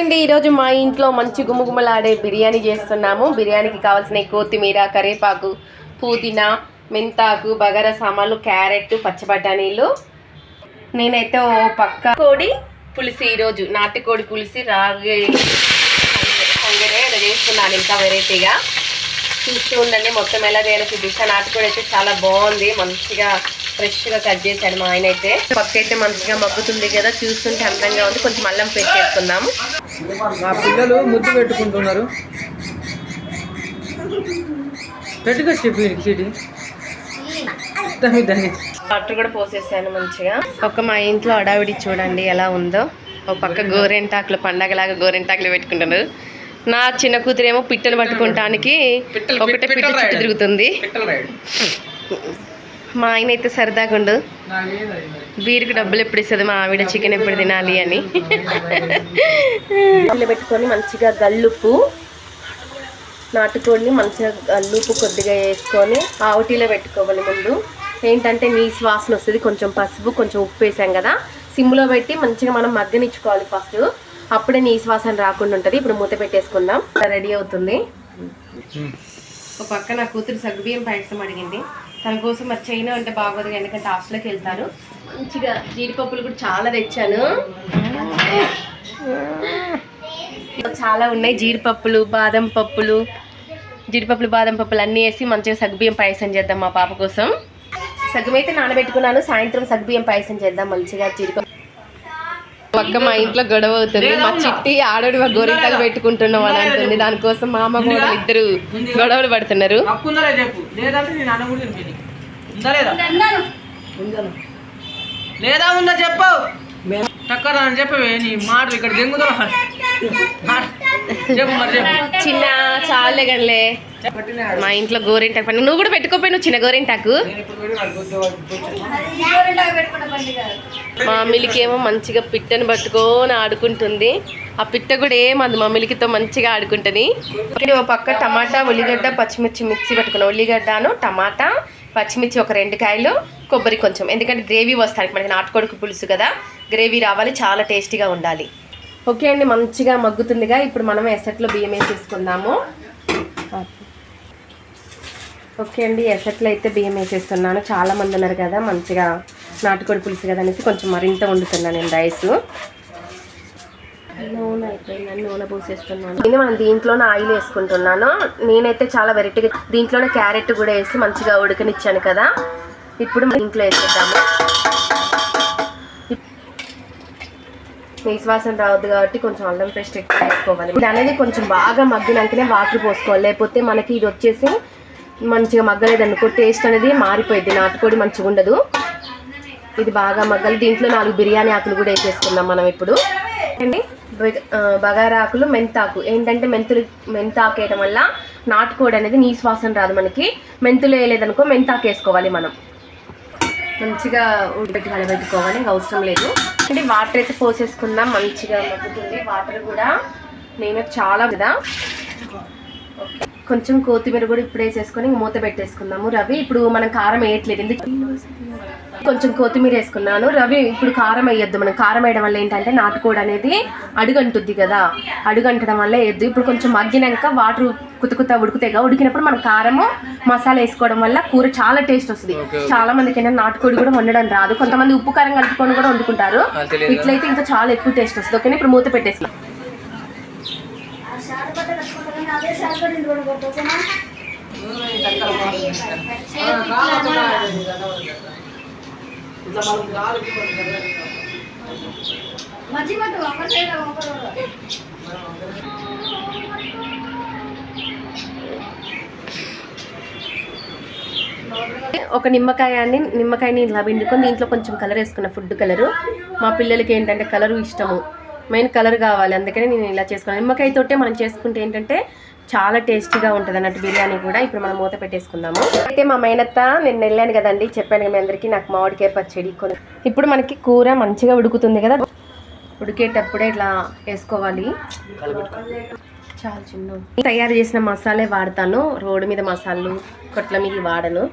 అండి ఈరోజు మా ఇంట్లో మంచి గుమగుమలాడే బిర్యానీ చేస్తున్నాము. బిర్యానీకి కావాల్సిన కొత్తిమీర కరివేపాకు పుదీనా మెంతాకు బగారా సామాన్లు క్యారెట్ పచ్చబటానీలు నేనైతే ఓ పక్క కోడి పులిసి ఈరోజు నాటుకోడి పులిసి రాగి సంగరే చేస్తున్నాను ఇంకా వెరైటీగా. చూస్తూ ఉండండి మొత్తం ఎలా చేయాలో చూపిస్తాను నాటుకోడి అయితే చాలా బాగుంది మంచిగా ఫ్రెష్గా కట్ చేశాడు మా ఆయన అయితే. పక్క అయితే మంచిగా మగ్గుతుంది కదా చూస్తుంటే అందంగా ఉంది. కొంచెం అల్లం పేస్ట్ చేసుకుందాము మా పిల్లలు ముద్దు పెట్టుకుంటున్నారు. పెట్టుకొచ్చి చీటి. వాటర్ కూడా పోసేసాను మంచిగా. ఒక మా ఇంట్లో అడావిడి చూడండి ఎలా ఉందో. ఒక పక్క గోరెంటాకులు పండగలాగా గోరెంటాకులు పెట్టుకుంటున్నారు నా చిన్న కూతురేమో పిట్టను పట్టుకుంటానికి పిట్టలు- ఒకటే పిట్ట పిట్టలు చుట్టూ. తిరుగుతుంది. పిట్టలు మా ఆయన అయితే సరదాగా ఉండు. వీరికి డబ్బులు ఎప్పుడు ఇస్తుంది? మా ఆవిడ చికెన్ ఎప్పుడు తినాలి అని. పెట్టుకొని మంచిగా గల్లుప్పు నాటుకోడిని మంచిగా గల్లుప్పు కొద్దిగా వేసుకొని ఆవుటీలో పెట్టుకోవాలి ముందు. ఏంటంటే నీసు వాసన వస్తుంది కొంచెం పసుపు కొంచెం ఉప్పు వేసాం కదా. సిమ్లో పెట్టి మంచిగా మనం మగ్గనిచ్చుకోవాలి ఫస్ట్. అప్పుడే నీసు వాసన రాకుండా ఉంటుంది. ఇప్పుడు మూత పెట్టేసుకుందాం. రెడీ అవుతుంది. ఒక పక్క నా కూతురు సగ్గుబియ్యం పాయసం అడిగింది. తన కోసం మరి చైనా అంటే బాగోదు ఎందుకంటే హాస్టల్కి వెళ్తారు. మంచిగా జీడిపప్పులు కూడా చాలా తెచ్చాను. చాలా ఉన్నాయి జీడిపప్పులు బాదం పప్పులు. జీడిపప్పులు బాదం పప్పులు అన్నీ వేసి మంచిగా సగ్బియ్యం పాయసం చేద్దాం మా పాప కోసం. సగం అయితే నానబెట్టుకున్నాను సాయంత్రం సగ్బియ్యం పాయసం చేద్దాం మంచిగా జీడిపప్పు. పక్క మా ఇంట్లో గొడవ అవుతుంది. మా చిట్టి ఆడోడి మా గోరింటాలు పెట్టుకుంటున్నాం అని అంటుంది. దానికోసం మా అమ్మ కూడా ఇద్దరు గొడవలు పడుతున్నారు. లేదా ఉందా లేదా ఉందా లేదా ఉందా చెప్పు. టక్కర అని చెప్పవే నీ మాట ఇక్కడ దెంగుదా చిన్న చాలే గడలే. మా ఇంట్లో గోరింటాకు పండుగ నువ్వు కూడా పెట్టుకోపోయి నువ్వు చిన్న గోరింటాకు. మా మిలికి ఏమో మంచిగా పిట్టను పట్టుకొని ఆడుకుంటుంది. ఆ పిట్ట కూడా ఏమంది మా మిలికితో మంచిగా ఆడుకుంటుంది. ఇక్కడ ఒక పక్క టమాటా ఉల్లిగడ్డ పచ్చిమిర్చి మిక్సీ పెట్టుకున్న ఉల్లిగడ్డను టమాటా పచ్చిమిర్చి ఒక రెండు కాయలు కొబ్బరి కొంచెం. ఎందుకంటే గ్రేవీ వస్తానికి మనకి నాటుకోడుకు పులుసు కదా గ్రేవీ రావాలి చాలా టేస్టీగా ఉండాలి. ఓకే అండి మంచిగా మగ్గుతుందిగా. ఇప్పుడు మనం ఎసట్లో బియ్యం వేసేసుకుందాము. ఓకే అండి ఎసట్లో అయితే బియ్యం వేసేస్తున్నాను. చాలా మంది ఉన్నారు కదా మంచిగా నాటుకోడి పులుసు కదా అనేసి కొంచెం మరింత వండుతున్నాను నేను రైస్ నూనె అయిపోయిందని నూనె పోసేస్తున్నాను. నేను మనం దీంట్లోనే ఆయిల్ వేసుకుంటున్నాను. నేనైతే చాలా వెరైటీగా దీంట్లోనే క్యారెట్ కూడా వేసి మంచిగా ఉడకనిచ్చాను కదా. ఇప్పుడు దీంట్లో వేసేద్దాము. నిశ్వాసం రావద్దు కాబట్టి కొంచెం అల్లం పేస్ట్ ఎక్కువ వేసుకోవాలి. ఇది అనేది కొంచెం బాగా మగ్గినాకనే వాటర్ పోసుకోవాలి. లేకపోతే మనకి ఇది వచ్చేసి మంచిగా మగ్గలేదు అనుకో టేస్ట్ అనేది మారిపోయింది నాటుకోడి మంచిగా ఉండదు. ఇది బాగా మగ్గాలి. దీంట్లో నాలుగు బిర్యానీ ఆకులు కూడా వేసేసుకుందాం మనం ఇప్పుడు. అండి బగారా ఆకులు మెంతాకు. ఏంటంటే మెంతులు మెంతాకు వేయడం వల్ల నాటుకోడి అనేది నీసు వాసన రాదు మనకి. మెంతులు వేయలేదనుకో మెంతాకు వేసుకోవాలి మనం. మంచిగా ఉడకబెట్టి కలబెట్టుకోవాలి. ఇంకా అవసరం లేదు. అంటే వాటర్ అయితే పోసేసుకుందాం మంచిగా మగ్గుతుంది వాటర్ కూడా నేను చాలా కదా ఓకే. కొంచెం కొత్తిమీర కూడా ఇప్పుడు వేసేసుకొని మూత పెట్టేసుకుందాము. రవి ఇప్పుడు మనం కారం వేయట్లేదు. ఎందుకు? కొంచెం కొత్తిమీర వేసుకున్నాను. రవి ఇప్పుడు కారం వేయొద్దు. మనం కారం వేయడం వల్ల ఏంటంటే నాటుకోడి అనేది అడుగంటుద్ది కదా. అడుగంటడం వల్ల వేయద్దు. ఇప్పుడు కొంచెం మగ్గినాక వాటర్ కుతుకుతా ఉడుకుతాయిగా ఉడికినప్పుడు మనం కారము మసాలా వేసుకోవడం వల్ల కూర చాలా టేస్ట్ వస్తుంది. చాలా మందికి ఏంటంటే నాటుకోడి కూడా వండడం రాదు. కొంతమంది ఉప్పు కారం కలుపుకొని కూడా వండుకుంటారు. ఇట్లయితే ఇంకా చాలా ఎక్కువ టేస్ట్ వస్తుంది. ఓకేనా? ఇప్పుడు మూత పెట్టేసి ఒక నిమ్మకాయాన్ని నిమ్మకాయని ఇలా పిండుకొని దీంట్లో కొంచెం కలర్ వేసుకున్న ఫుడ్ కలరు మా పిల్లలకి ఏంటంటే కలరు ఇష్టము. మెయిన్ కలర్ కావాలి. అందుకని నేను ఇలా చేసుకున్నాను నిమ్మకాయ తోటే మనం చేసుకుంటే ఏంటంటే చాలా టేస్టీగా ఉంటుంది అన్నట్టు బిర్యానీ కూడా. ఇప్పుడు మనం మూత పెట్టేసుకుందాము. అయితే మా మైనత్త నేను వెళ్ళాను కదండి. చెప్పాను కదా మీ అందరికీ నాకు మామిడికాయ పచ్చడి కొన్ని ఇప్పుడు మనకి కూర మంచిగా ఉడుకుతుంది కదా. ఉడికేటప్పుడే ఇట్లా వేసుకోవాలి. చాలా చిన్న తయారు చేసిన మసాలే వాడతాను. రోడ్డు మీద మసాలు కొట్ల మీద వాడను.